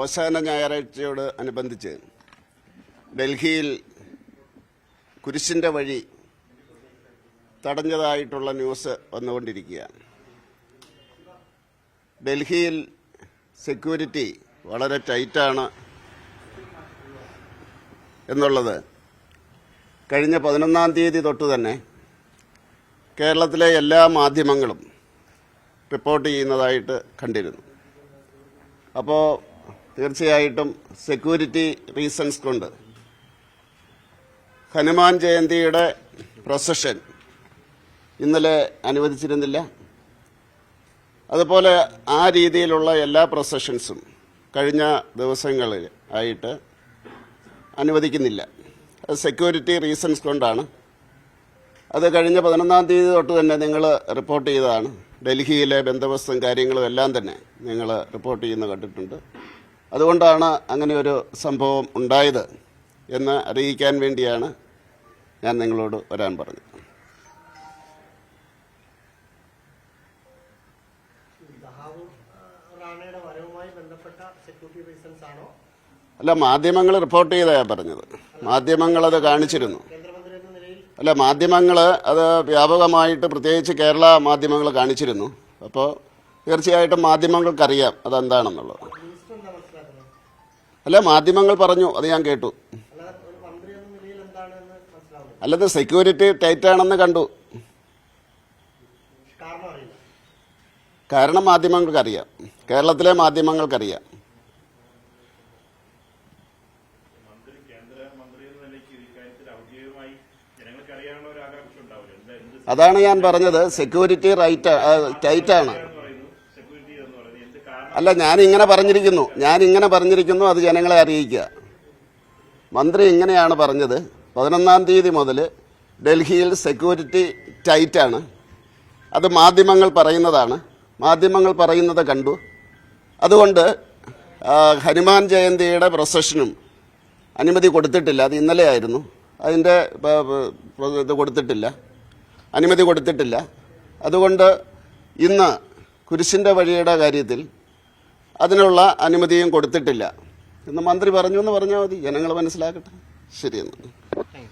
ഓശാന ഞായറാഴ്ചയോട് അനുബന്ധിച്ച് ഡൽഹിയിൽ കുരിശിന്റെ വഴി തടഞ്ഞതായിട്ടുള്ള ന്യൂസ് വന്നുകൊണ്ടിരിക്കുകയാണ്. ഡൽഹിയിൽ സെക്യൂരിറ്റി വളരെ ടൈറ്റാണ് എന്നുള്ളത് കഴിഞ്ഞ പതിനൊന്നാം തീയതി തൊട്ട് തന്നെ കേരളത്തിലെ എല്ലാ മാധ്യമങ്ങളും റിപ്പോർട്ട് ചെയ്യുന്നതായിട്ട് കണ്ടിരുന്നു. അപ്പോൾ തീർച്ചയായിട്ടും സെക്യൂരിറ്റി റീസൺസ് കൊണ്ട് ഹനുമാൻ ജയന്തിയുടെ പ്രൊസഷൻ ഇന്നലെ അനുവദിച്ചിരുന്നില്ല. അതുപോലെ ആ രീതിയിലുള്ള എല്ലാ പ്രൊസഷൻസും കഴിഞ്ഞ ദിവസങ്ങളിൽ ആയിട്ട് അനുവദിക്കുന്നില്ല. അത് സെക്യൂരിറ്റി റീസൺസ് കൊണ്ടാണ്. അത് കഴിഞ്ഞ പതിനൊന്നാം തീയതി തൊട്ട് തന്നെ നിങ്ങൾ റിപ്പോർട്ട് ചെയ്തതാണ്. ഡൽഹിയിലെ ബന്ധവസ്തും കാര്യങ്ങളും എല്ലാം തന്നെ നിങ്ങൾ റിപ്പോർട്ട് ചെയ്യുന്ന കണ്ടിട്ടുണ്ട്. അതുകൊണ്ടാണ് അങ്ങനെ ഒരു സംഭവം ഉണ്ടായത് എന്ന് അറിയിക്കാൻ വേണ്ടിയാണ് ഞാൻ നിങ്ങളോട് വരാൻ പറഞ്ഞത്. അല്ല മാധ്യമങ്ങൾ റിപ്പോർട്ട് ചെയ്താണ് പറഞ്ഞത്. മാധ്യമങ്ങൾ അത് കാണിച്ചിരുന്നു. അല്ല മാധ്യമങ്ങൾ അത് വ്യാപകമായിട്ട് പ്രത്യേകിച്ച് കേരള മാധ്യമങ്ങൾ കാണിച്ചിരുന്നു. അപ്പോൾ തീർച്ചയായിട്ടും മാധ്യമങ്ങൾക്കറിയാം അതെന്താണെന്നുള്ളത്. അല്ല മാധ്യമങ്ങൾ പറഞ്ഞു അത് ഞാൻ കേട്ടു. അല്ലാതെ സെക്യൂരിറ്റി ടൈറ്റ് ആണെന്ന് കണ്ടു. കാരണം മാധ്യമങ്ങൾക്കറിയാം. കേരളത്തിലെ മാധ്യമങ്ങൾക്കറിയാം. അതാണ് ഞാൻ പറഞ്ഞത് സെക്യൂരിറ്റി റൈറ്റ് ടൈറ്റാണ് എന്ന് പറയുന്നു സെക്യൂരിറ്റി എന്ന് പറയുന്നത് എന്ത് കാരണം അല്ല ഞാൻ ഇങ്ങനെ പറഞ്ഞിരിക്കുന്നു. ഞാൻ ഇങ്ങനെ പറഞ്ഞിരിക്കുന്നു അത് ജനങ്ങളെ അറിയിക്കുക. മന്ത്രി ഇങ്ങനെയാണ് പറഞ്ഞത്. പതിനൊന്നാം തീയതി മുതൽ ഡൽഹിയിൽ സെക്യൂരിറ്റി ടൈറ്റാണ്. അത് മാധ്യമങ്ങൾ പറയുന്നതാണ്. മാധ്യമങ്ങൾ പറയുന്നത് കണ്ടു. അതുകൊണ്ട് ഹനുമാൻ ജയന്തിയുടെ പ്രൊസഷനും അനുമതി കൊടുത്തിട്ടില്ല. അത് ഇന്നലെ ആയിരുന്നു. അതിന്റെ ഇത് കൊടുത്തിട്ടില്ല. അനുമതി കൊടുത്തിട്ടില്ല. അതുകൊണ്ട് ഇന്ന് കുരിശിന്റെ വഴിയുടെ കാര്യത്തിൽ അതിനുള്ള അനുമതിയും കൊടുത്തിട്ടില്ല. എന്ന് മന്ത്രി പറഞ്ഞു എന്ന് പറഞ്ഞാൽ മതി. ജനങ്ങൾ മനസ്സിലാക്കട്ടെ. ശരിയെന്ന്.